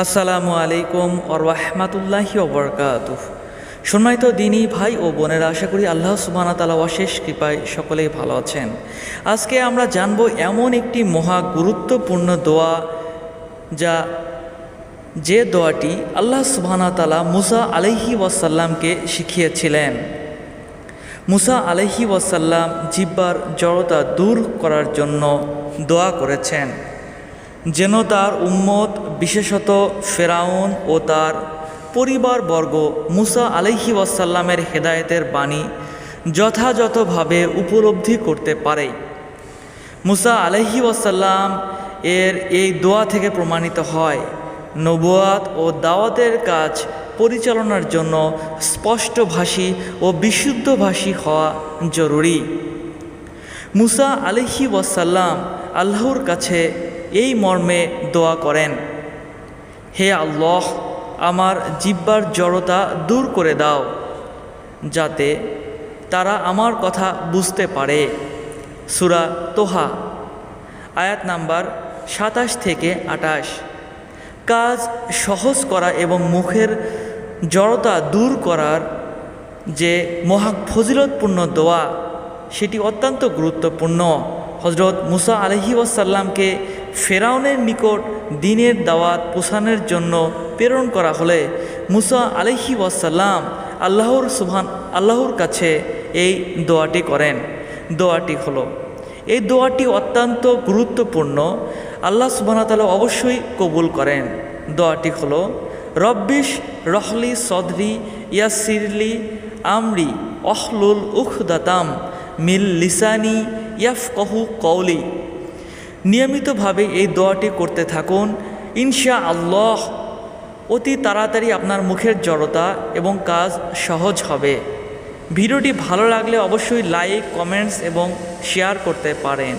আসসালামু আলাইকুম ওরহমাতুল্লাহি ওবরকাত সম্মানিত দিনী ভাই ও বোনেরা, আশা করি আল্লাহ সুবানা তালা অশেষ কৃপায় সকলেই ভালো আছেন। আজকে আমরা জানব এমন একটি মহা গুরুত্বপূর্ণ দোয়া, যা যে দোয়াটি আল্লাহ সুবহানা তালা মুসা আলহি ওয়াসাল্লামকে শিখিয়েছিলেন। মুসা আলহি ওয়াসাল্লাম জিব্বার জড়তা দূর করার জন্য দোয়া করেছেন। যেন তার উম্মত, বিশেষত ফেরাউন ও তার পরিবারবর্গ মুসা আলহি ওয়াসাল্লামের হেদায়েতের বাণী যথাযথভাবে উপলব্ধি করতে পারে। মুসা আলহি ওয়াসাল্লাম এর এই দোয়া থেকে প্রমাণিত হয়, নবুয়াত ও দাওয়াতের কাজ পরিচালনার জন্য স্পষ্টভাষী ও বিশুদ্ধভাষী হওয়া জরুরি। মুসা আলহি ওয়াসাল্লাম আল্লাহর কাছে এই মর্মে দোয়া করেন। হে আল্লাহ, আমার জিব্বার জড়তা দূর করে দাও, যাতে তারা আমার কথা বুঝতে পারে। সুরা তোহা, আয়াত নাম্বার সাতাশ থেকে আটাশ। কাজ সহজ করা এবং মুখের জড়তা দূর করার যে মহা ফজিলতপূর্ণ দোয়া, সেটি অত্যন্ত গুরুত্বপূর্ণ। হজরত মুসা আলহি ওয়াসাল্লামকে ফেরাউনের নিকট দিনের দাওয়াত পোষানোর জন্য প্রেরণ করা হলে মুসা আলহি ওয়াসাল্লাম আল্লাহর সুবহান, আল্লাহর কাছে এই দোয়াটি করেন। দোয়াটি হলো, এই দোয়াটি অত্যন্ত গুরুত্বপূর্ণ। আল্লাহ সুবাহতালা অবশ্যই কবুল করেন। দোয়াটি হলো, রব্বিশ রহলি সদরি ইয়াসিরলি আমরি অহলুল উখদাতাম মিল লিসানি ইয়াফ কহু কৌলি নিয়মিতভাবে এই দোয়াটি করতে থাকুন। ইনশা আল্লাহ অতি তাড়াতাড়ি আপনার মুখের জড়তা এবং কাজ সহজ হবে। ভিডিওটি ভালো লাগলে অবশ্যই লাইক, কমেন্টস এবং শেয়ার করতে পারেন।